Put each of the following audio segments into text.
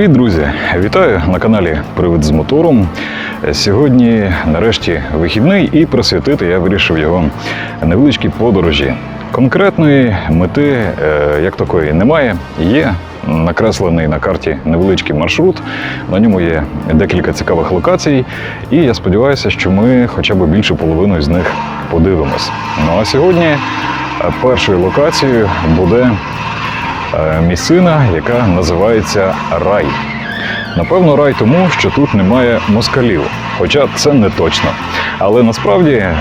Привіт, друзі! Вітаю на каналі Привид з мотором. Сьогодні, нарешті, вихідний, і присвятити я вирішив його невеличкій подорожі. Конкретної мети е, як такої немає. Є накреслений на карті невеличкий маршрут. На ньому є декілька цікавих локацій, і я сподіваюся, що ми хоча б більше половину з них подивимось. Ну а сьогодні е, першою локацією буде місцина, яка називається Рай. Напевно, рай тому, що тут немає москалів, хоча це не точно. Але насправді е,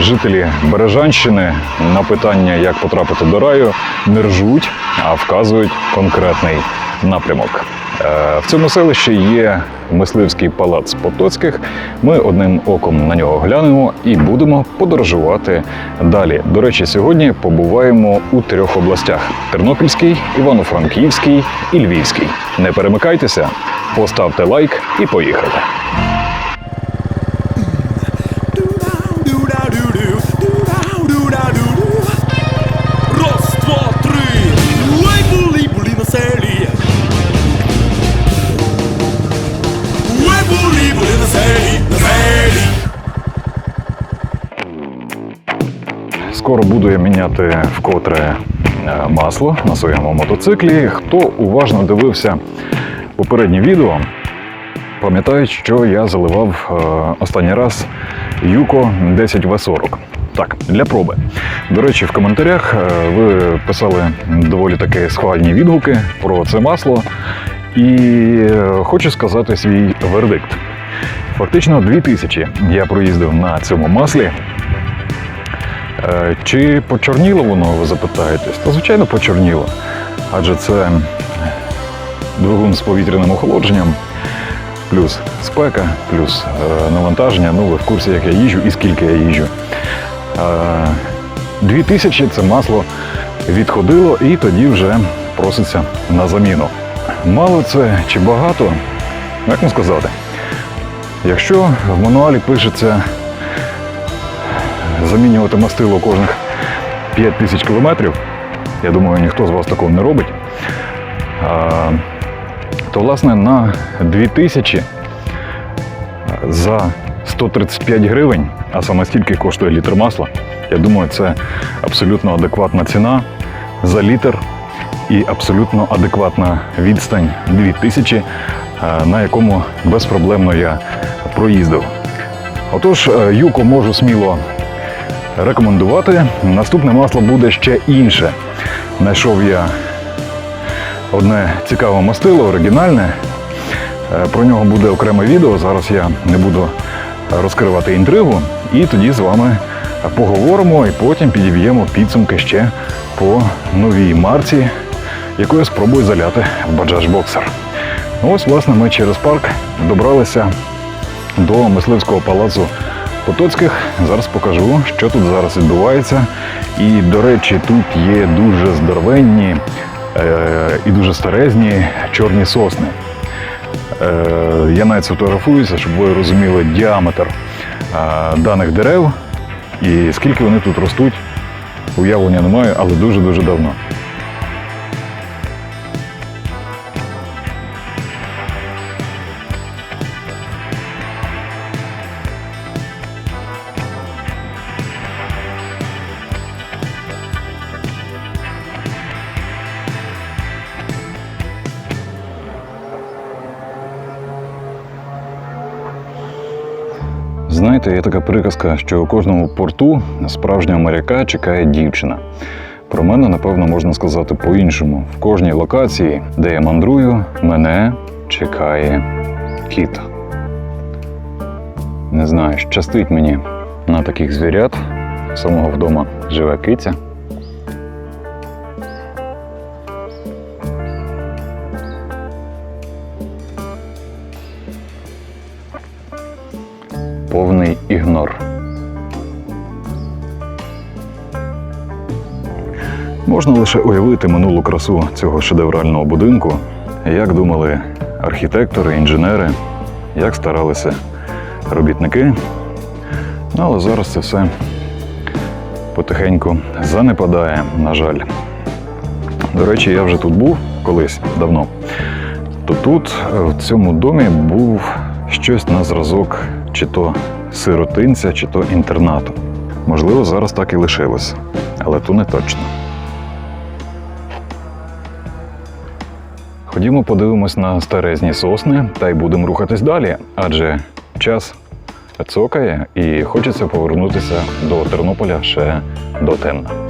жителі Бережанщини на питання, як потрапити до раю, не ржуть, а вказують конкретний напрямок. Е, В цьому селищі є мисливський палац Потоцьких. Ми одним оком на нього глянемо і будемо подорожувати далі. До речі, сьогодні побуваємо у трьох областях: Тернопільський, Івано-Франківський і Львівський. Не перемикайтеся, поставте лайк і поїхали. Скоро буду я міняти вкотре е, масло на своєму мотоциклі. Хто уважно дивився попереднє відео, пам'ятають, що я заливав е, останній раз Юко 10В40. Так, для проби. До речі, в коментарях е, ви писали доволі таки схвальні відгуки про це масло. І хочу сказати свій вердикт. Фактично 2000 я проїздив на цьому маслі. Е, Чи почорніло воно, ви запитаєтесь? Та звичайно почорніло. Адже це двигун з повітряним охолодженням, плюс спека, плюс е, навантаження. Ну, ви в курсі, як я їжджу і скільки я їжджу. Е, 2000 це масло відходило і тоді вже проситься на заміну. Мало це чи багато? Як вам сказати? Якщо в мануалі пишеться замінювати мастило кожних 5 тисяч кілометрів. Я думаю, ніхто з вас такого не робить. То, власне, на 2000 за 135 гривень, а саме стільки коштує літр масла, я думаю, це абсолютно адекватна ціна за літр і абсолютно адекватна відстань 2000, на якому безпроблемно я проїздив. Отож, е, Юко можу сміло рекомендувати. Наступне масло буде ще інше. Знайшов я одне цікаве мастило, оригінальне. Е, Про нього буде окреме відео. Зараз я не буду розкривати інтригу. І тоді з вами поговоримо і потім підіб'ємо підсумки ще по новій марці, яку я спробую заляти в Bajaj Boxer. Ось, власне, ми через парк добралися до мисливського палацу Потоцьких. Зараз покажу, що тут зараз відбувається. І, до речі, тут є дуже здоровенні е, і дуже старезні чорні сосни. Е, я навіть сфотографуюся, щоб ви розуміли діаметр е, даних дерев і скільки вони тут ростуть. Уявлення не маю, але дуже-дуже давно. Знаєте, є така приказка, що у кожному порту справжнього моряка чекає дівчина. Про мене, напевно, можна сказати по-іншому. В кожній локації, де я мандрую, мене чекає кіт. Не знаю, щастить мені на таких звірят. Самого вдома живе киця. Можна лише уявити минулу красу цього шедеврального будинку, як думали архітектори, інженери, як старалися робітники. Ну, але зараз це все потихеньку занепадає, на жаль. До речі, я вже тут був колись давно. то тут, в цьому домі, був щось на зразок чи то сиротинця, чи то інтернату. Можливо, зараз так і лишилось, але то не точно. Ходімо, подивимось на старезні сосни та й будемо рухатись далі, адже час цокає і хочеться повернутися до Тернополя ще до темна.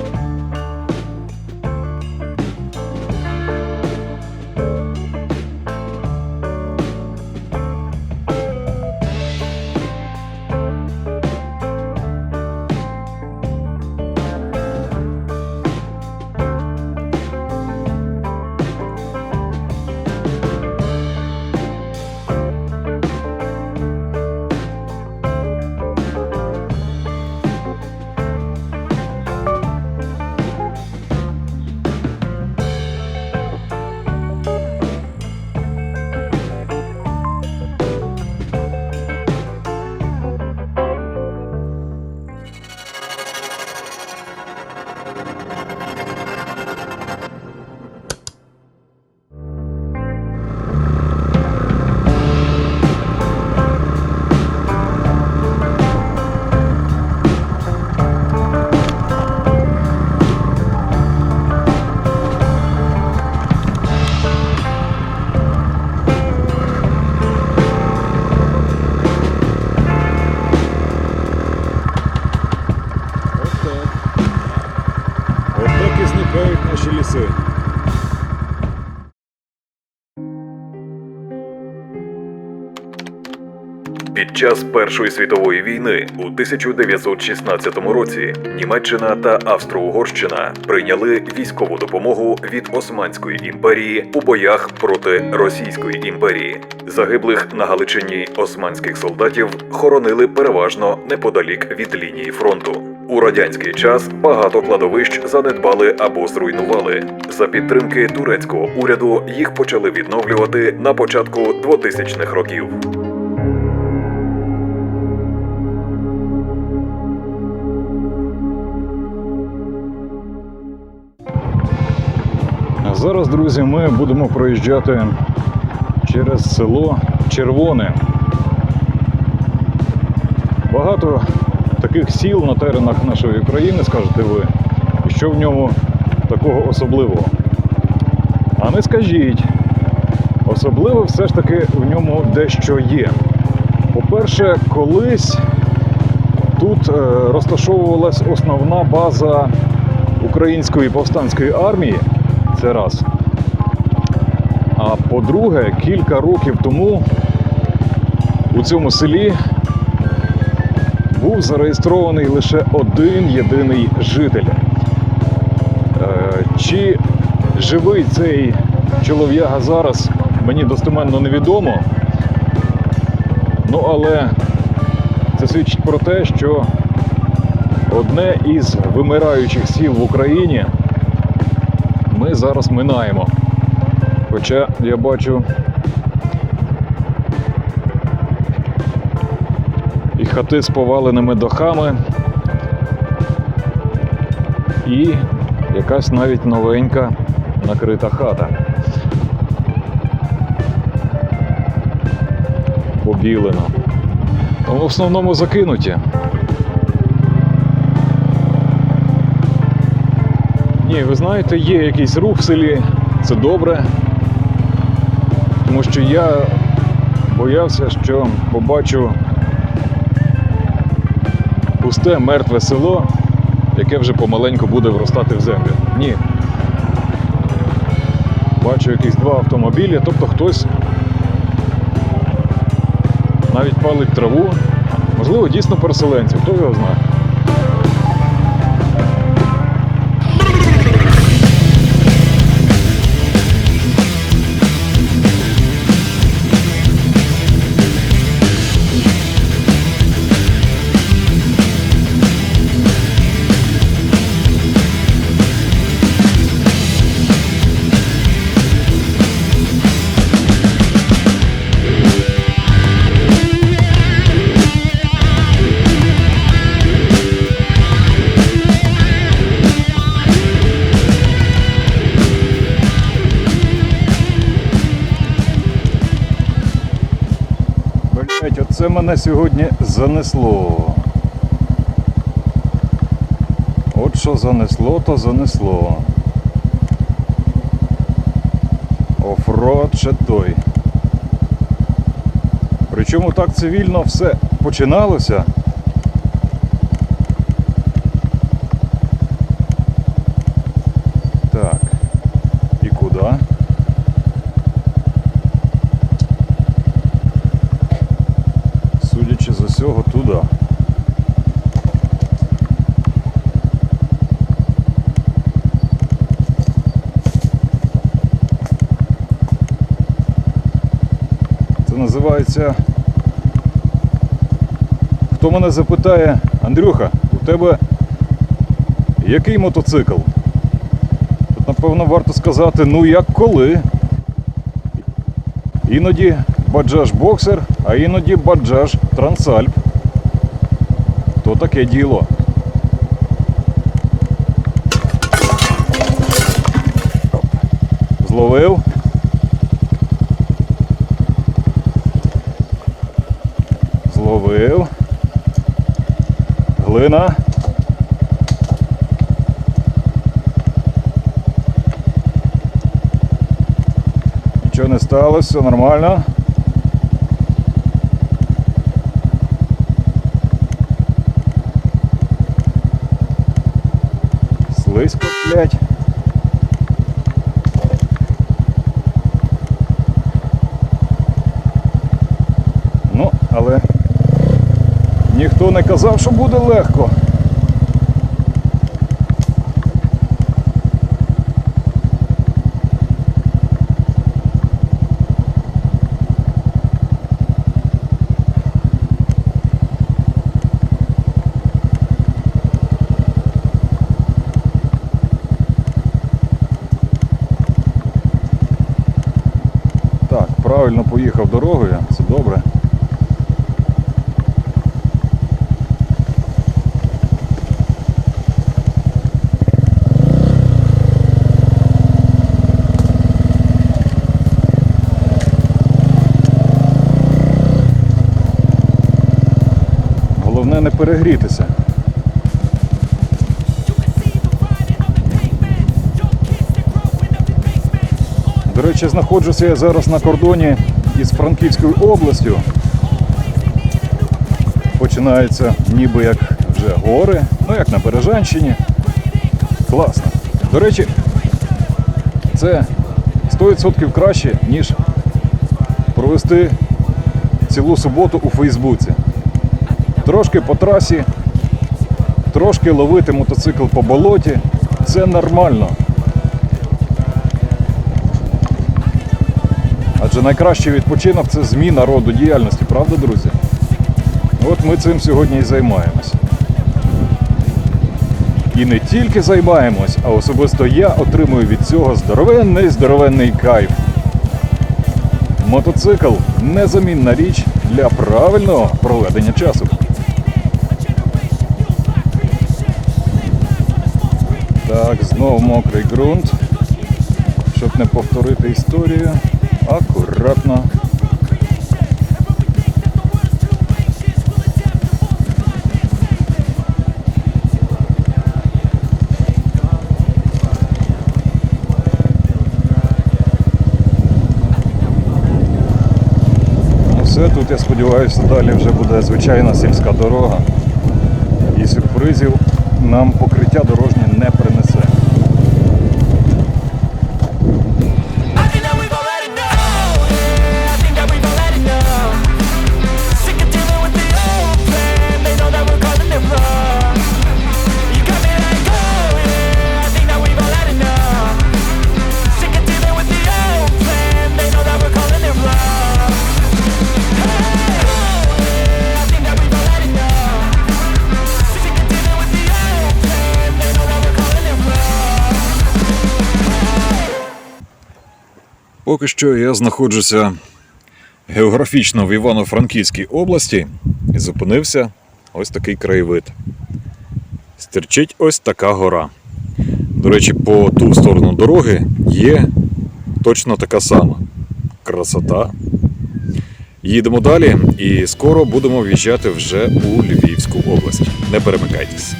Час Першої світової війни у 1916 році Німеччина та Австро-Угорщина прийняли військову допомогу від Османської імперії у боях проти Російської імперії. Загиблих на Галичині османських солдатів хоронили переважно неподалік від лінії фронту. У радянський час багато кладовищ занедбали або зруйнували. За підтримки турецького уряду їх почали відновлювати на початку 2000-х років. Зараз, друзі, ми будемо проїжджати через село Червоне. Багато таких сіл на теренах нашої країни, скажете ви, і що в ньому такого особливого. А не скажіть, особливо все ж таки в ньому дещо є. По-перше, колись тут е, розташовувалась основна база української повстанської армії. Це раз. А по-друге, кілька років тому у цьому селі був зареєстрований лише один єдиний житель. Е, Чи живий цей чолов'яга зараз, мені достеменно невідомо. Ну, але це свідчить про те, що одне із вимираючих сіл в Україні ми зараз минаємо. Хоча я бачу і хати з поваленими дахами, і якась навіть новенька накрита хата. Побілено. Ну, В основному закинуті. Ні, ви знаєте, є якийсь рух в селі, це добре. Тому що я боявся, що побачу пусте мертве село, яке вже помаленьку буде вростати в землю. Ні. Бачу якісь два автомобілі, тобто хтось навіть палить траву. Можливо, дійсно переселенці, хто його знає. Оце мене сьогодні занесло. От що занесло, то занесло. Офрод ще той. Причому так цивільно все починалося. Так. І куди? Судячи з усього, туди. Це називається. Хто мене запитає, Андрюха, у тебе який мотоцикл? Тут, напевно, варто сказати, ну як коли. Іноді баджаж боксер, а іноді баджаж трансальп. То таке діло. Зловив. Зловив. Глина. Нічого не сталося, все нормально. Слизько, блядь. Ну, але ніхто не казав, що буде легко. Так, правильно поїхав дорогою, це добре. Головне не перегрітися. До речі, знаходжуся я зараз на кордоні із Франківською областю. Починаються ніби як вже гори, ну як на Бережанщині. Класно. До речі, це 100% краще, ніж провести цілу суботу у Фейсбуці. Трошки по трасі, трошки ловити мотоцикл по болоті. Це нормально. Адже найкращий відпочинок це зміна роду діяльності, правда, друзі? От ми цим сьогодні і займаємось. І не тільки займаємось, а особисто я отримую від цього здоровенний здоровенний кайф. Мотоцикл незамінна річ для правильного проведення часу. Так, знов мокрий ґрунт. Щоб не повторити історію. Акуратно. Ну все, тут я сподіваюся, далі вже буде звичайна сільська дорога. І сюрпризів нам покриття дорожнє Поки що я знаходжуся географічно в Івано-Франківській області і зупинився ось такий краєвид. Стирчить ось така гора. До речі, по ту сторону дороги є точно така сама красота. Їдемо далі і скоро будемо в'їжджати вже у Львівську область. Не перемикайтесь.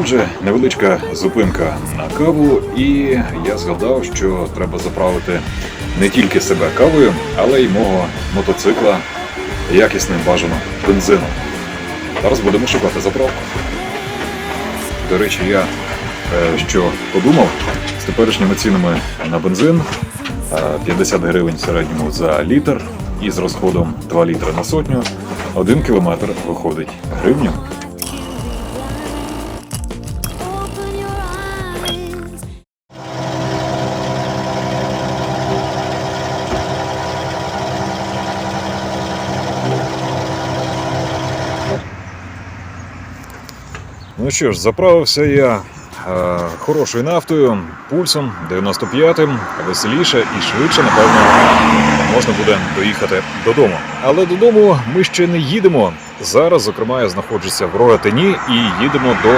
Отже, невеличка зупинка на каву, і я згадав, що треба заправити не тільки себе кавою, але й мого мотоцикла якісним бажано бензином. Зараз будемо шукати заправку. До речі, я е, що подумав з теперішніми цінами на бензин е, 50 гривень в середньому за літр і з розходом 2 літри на сотню, один кілометр виходить гривню. Ну що ж, заправився я е, хорошою нафтою, пульсом 95-м, веселіше і швидше, напевно, можна буде доїхати додому. Але додому ми ще не їдемо. Зараз, зокрема, я знаходжуся в Рогатині і їдемо до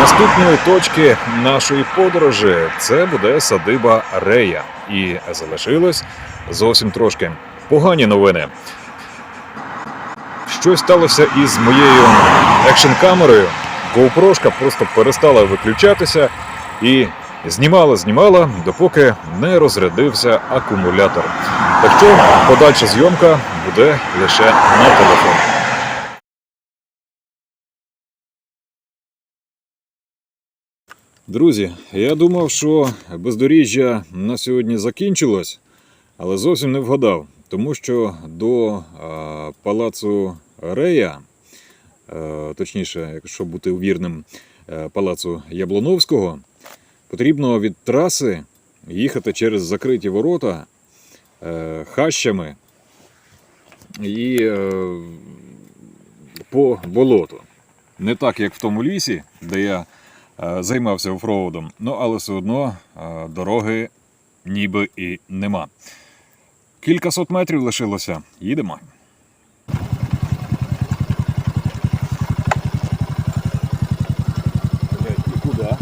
наступної точки нашої подорожі. Це буде садиба Рея. І залишилось зовсім трошки. Погані новини. Щось сталося із моєю екшн-камерою. GoPro просто перестала виключатися і знімала, знімала, допоки не розрядився акумулятор. Так що подальша зйомка буде лише на телефон. Друзі, я думав, що бездоріжжя на сьогодні закінчилось, але зовсім не вгадав, тому що до палацу Рея точніше, якщо бути вірним, е, палацу Яблоновського, потрібно від траси їхати через закриті ворота е, хащами і е, по болоту. Не так, як в тому лісі, де я е, займався офроудом, ну але все одно е, дороги ніби і нема. Кількасот метрів лишилося. Їдемо. И куда?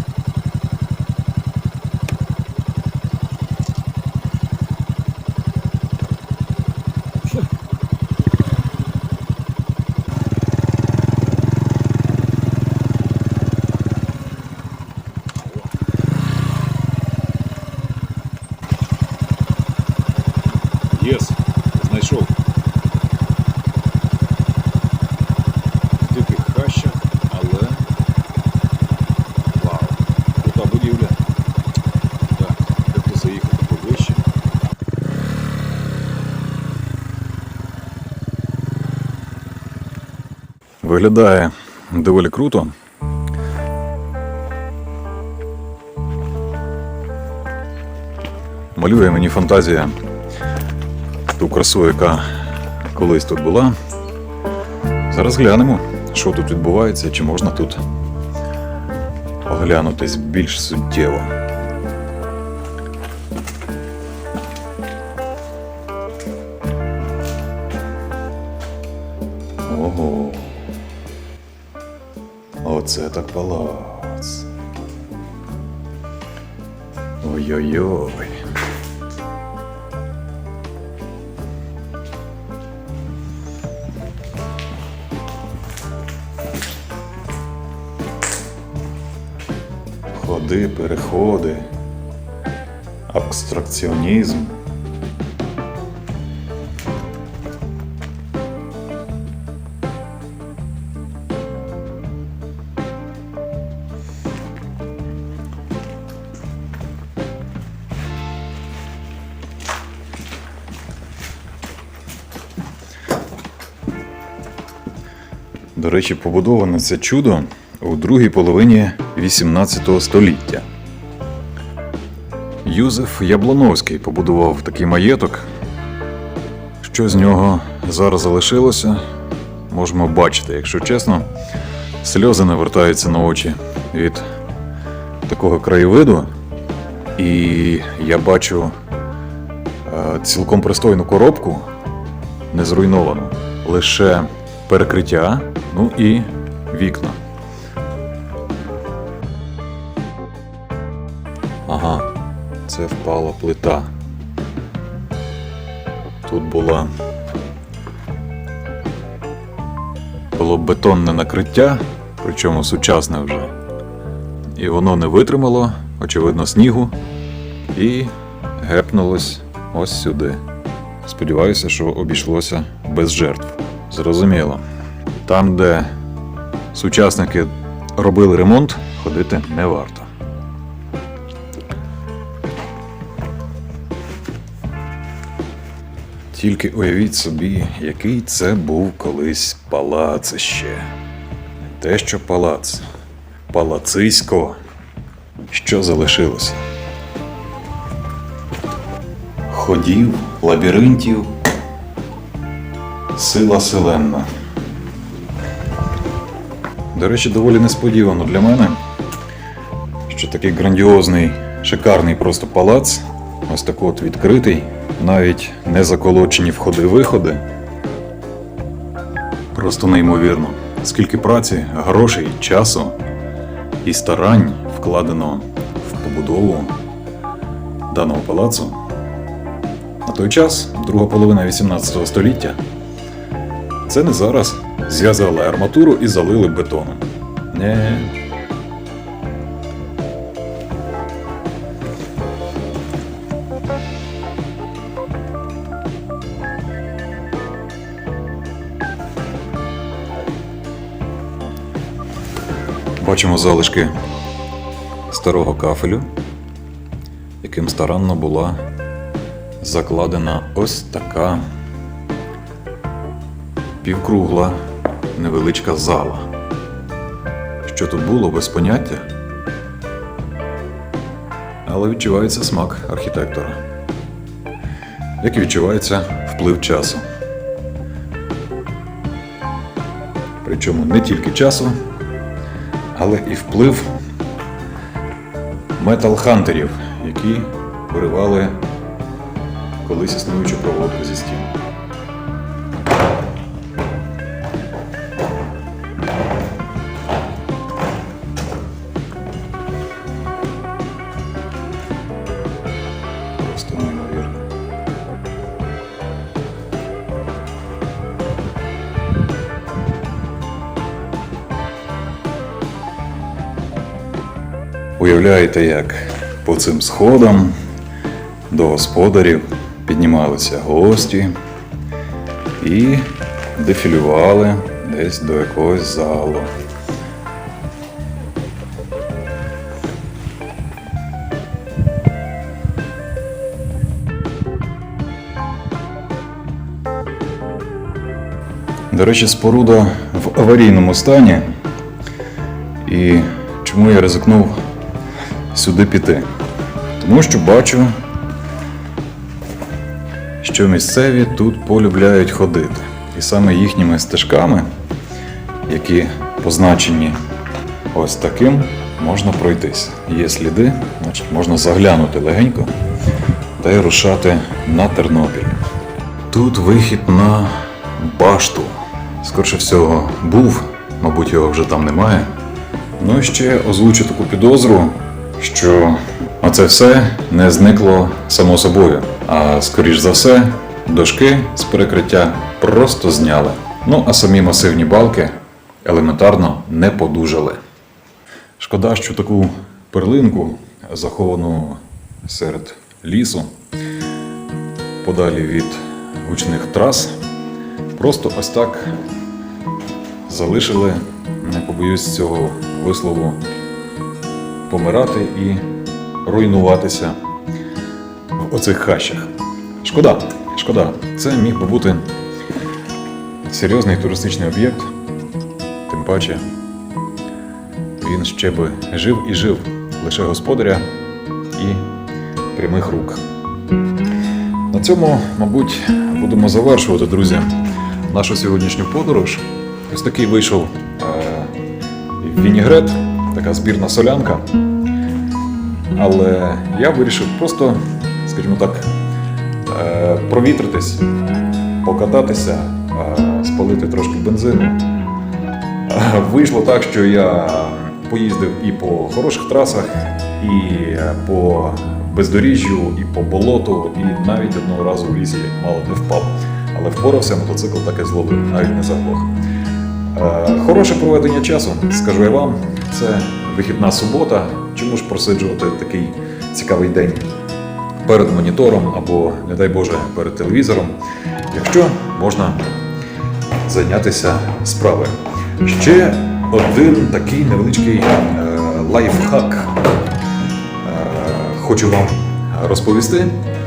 Єс, знайшов. В диких хащах, але Вау, крута будівля. Так, тобто заїхати поближче. Виглядає доволі круто. Малює мені фантазія ту красу, яка колись тут була. Зараз глянемо, що тут відбувається, чи можна тут оглянутись більш суттєво. Ого. Оце так палац. Ой-ой-ой. Ходи, переходи, абстракціонізм. До речі, побудоване це чудо у другій половині XVIII століття. Юзеф Яблоновський побудував такий маєток. Що з нього зараз залишилося, можемо бачити, якщо чесно, сльози навертаються на очі від такого краєвиду. І я бачу е, цілком пристойну коробку, не зруйновано. Лише перекриття, ну і вікна. Ага, це впала плита. Тут була. Було бетонне накриття, причому сучасне вже. І воно не витримало, очевидно, снігу, і гепнулось ось сюди. Сподіваюся, що обійшлося без жертв. Зрозуміло. Там, де сучасники робили ремонт, ходити не варто. Тільки уявіть собі, який це був колись палацище. Не те, що палац, палацисько. Що залишилося? Ходів, лабіринтів, сила селенна. До речі, доволі несподівано для мене, що такий грандіозний, шикарний просто палац, ось так от відкритий, навіть не заколочені входи-виходи. Просто неймовірно. Скільки праці, грошей, часу і старань вкладено в побудову даного палацу. На той час, друга половина 18 століття, це не зараз зв'язали арматуру і залили бетоном. Не. Бачимо залишки старого кафелю, яким старанно була закладена ось така півкругла невеличка зала. Що тут було без поняття, але відчувається смак архітектора, як і відчувається вплив часу. Причому не тільки часу, але і вплив метал-хантерів, які виривали колись існуючу проводку зі стін. Уявляєте, як по цим сходам до господарів піднімалися гості і дефілювали десь до якогось залу. До речі, споруда в аварійному стані. І чому я ризикнув сюди піти? Тому що бачу, що місцеві тут полюбляють ходити. І саме їхніми стежками, які позначені ось таким, можна пройтись. Є сліди, значить можна заглянути легенько та й рушати на Тернопіль. Тут вихід на башту. Скорше всього, був, мабуть, його вже там немає. Ну і ще озвучу таку підозру, що оце все не зникло само собою. А скоріш за все, дошки з перекриття просто зняли. Ну а самі масивні балки елементарно не подужали. Шкода, що таку перлинку, заховану серед лісу, подалі від гучних трас, просто ось так залишили, не побоюсь цього вислову, помирати і руйнуватися в оцих хащах. Шкода, шкода. Це міг би бути серйозний туристичний об'єкт, тим паче він ще би жив і жив лише господаря і прямих рук. На цьому, мабуть, будемо завершувати, друзі, нашу сьогоднішню подорож. Ось такий вийшов е, вінігрет, така збірна солянка. Але я вирішив просто, скажімо так, е, провітритись, покататися, спалити трошки бензину. Вийшло так, що я поїздив і по хороших трасах, і по бездоріжжю, і по болоту, і навіть одного разу в лісі мало не впав. Але впорався, мотоцикл так і зловив, навіть не заглох. Е, Хороше проведення часу, скажу я вам, це вихідна субота. Чому ж просиджувати такий цікавий день перед монітором або, не дай Боже, перед телевізором, якщо можна зайнятися справою. Ще один такий невеличкий е, лайфхак е, хочу вам розповісти.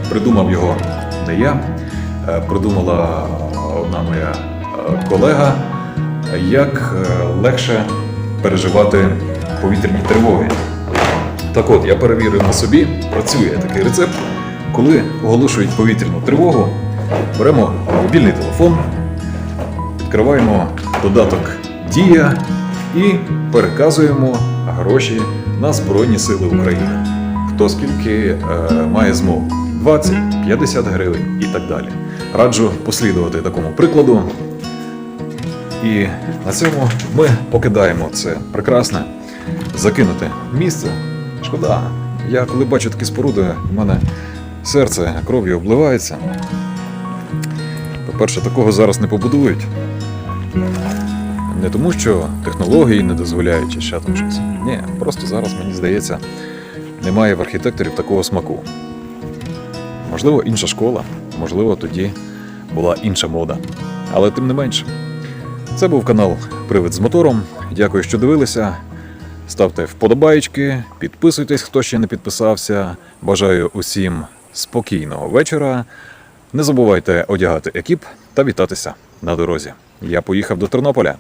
Придумав його не я, е, придумала одна моя колега, як легше переживати повітряні тривоги. Так от, я перевірив на собі, працює такий рецепт. Коли оголошують повітряну тривогу, беремо мобільний телефон, відкриваємо додаток Дія і переказуємо гроші на Збройні Сили України. Хто скільки е, має змогу? 20, 50 гривень і так далі. Раджу послідувати такому прикладу. І на цьому ми покидаємо це прекрасне закинуте місце. Шкода. Я коли бачу такі споруди, в мене серце кров'ю обливається. По-перше, такого зараз не побудують. Не тому, що технології не дозволяють чи ще там щось. Ні, просто зараз, мені здається, немає в архітекторів такого смаку. Можливо, інша школа, можливо, тоді була інша мода. Але тим не менше. Це був канал Привид з мотором. Дякую, що дивилися. Ставте вподобайки, підписуйтесь, хто ще не підписався. Бажаю усім спокійного вечора. Не забувайте одягати екіп та вітатися на дорозі. Я поїхав до Тернополя.